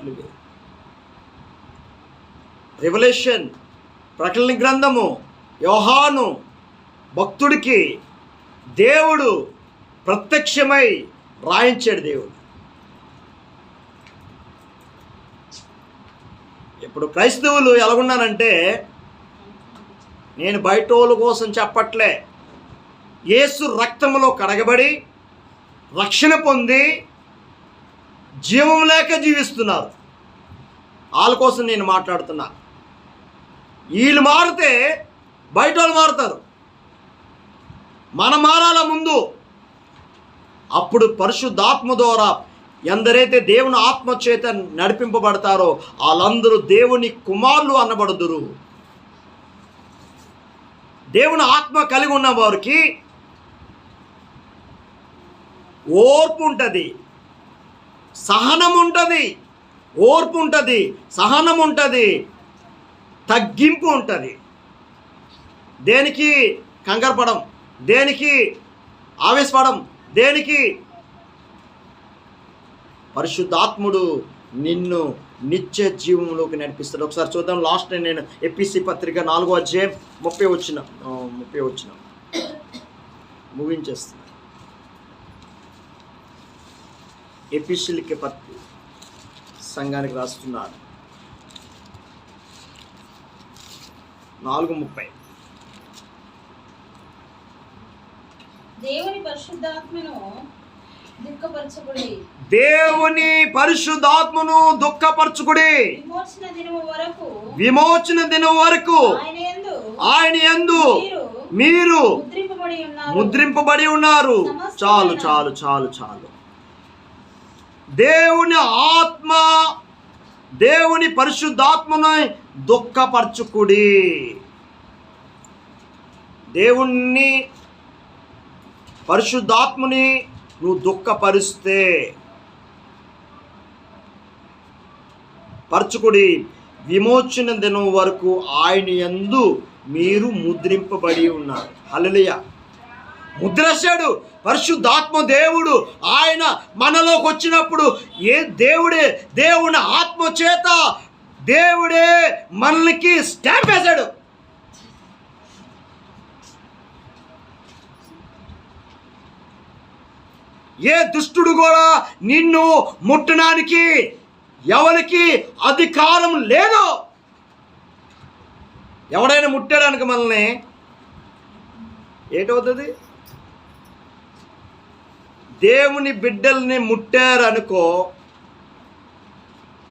మాటలు ఇవి రెవల్యూషన్ ప్రకటన గ్రంథము యోహాను భక్తుడికి దేవుడు ప్రత్యక్షమై రాయించాడు దేవుడు. ఇప్పుడు క్రైస్తవులు ఎలాగున్నానంటే నేను బయట వాళ్ళ కోసం చెప్పట్లే. యేసు రక్తంలో కడగబడి రక్షణ పొంది జీవం లేక జీవిస్తున్నారు. వాళ్ళ కోసం నేను మాట్లాడుతున్నా. వీళ్ళు మారితే బయట వాళ్ళు మారుతారు. మనం మారాల ముందు అప్పుడు పరిశుద్ధాత్మ ద్వారా ఎందరైతే దేవుని ఆత్మ చేత నడిపింపబడతారో వాళ్ళందరూ దేవుని కుమారులు అనబడుదురు. దేవుని ఆత్మ కలిగి ఉన్న వారికి ఓర్పు ఉంటుంది. సహనం ఉంటుంది ఓర్పు ఉంటుంది సహనం ఉంటుంది తగ్గింపు ఉంటుంది దేనికి కంగారపడం దేనికి ఆవేశపడం దేనికి? పరిశుద్ధాత్ముడు నిన్ను నిత్య జీవంలోకి నడిపిస్తాడు. ఒకసారి చూద్దాం లాస్ట్ నేను ఎపిసి పత్రిక నాలుగో అధ్యాయం ముప్పై వచ్చిన ముప్పై వచ్చిన ముగించేస్తాను ఎపిసిలికి పత్రి సంఘానికి రాస్తున్నారు. నాలుగు ముప్పై. దేవుని పరిశుద్ధాత్మను దుఃఖపరచకుడి. దేవుని పరిశుద్ధాత్మను దుఃఖపరచుకుడి. విమోచన దినము వరకు విమోచన దినం వరకు ఆయన యందు మీరు ముద్రింపబడి ఉన్నారు. చాలు చాలు చాలు చాలు. దేవుని ఆత్మ దేవుని పరిశుద్ధాత్మను దుఃఖపరచుకుడి. దేవుణ్ణి పరిశుద్ధాత్మని నువ్వు దుఃఖపరిస్తే పరచుకుడి. విమోచన దినం వరకు ఆయన యందు మీరు ముద్రింపబడి ఉన్నారు. హల్లెలూయా. ముద్రశాడు పరిశుద్ధాత్మ దేవుడు ఆయన మనలోకి వచ్చినప్పుడు ఏ దేవుడే దేవుని ఆత్మ చేత దేవుడే మనకి స్టాంప్ వేశాడు. ఏ దుష్టుడు కూడా నిన్ను ముట్టడానికి ఎవరికి అధికారం లేదు. ఎవడైనా ముట్టాడానికి మనల్ని ఏటవుతుంది? దేవుని బిడ్డల్ని ముట్టారనుకో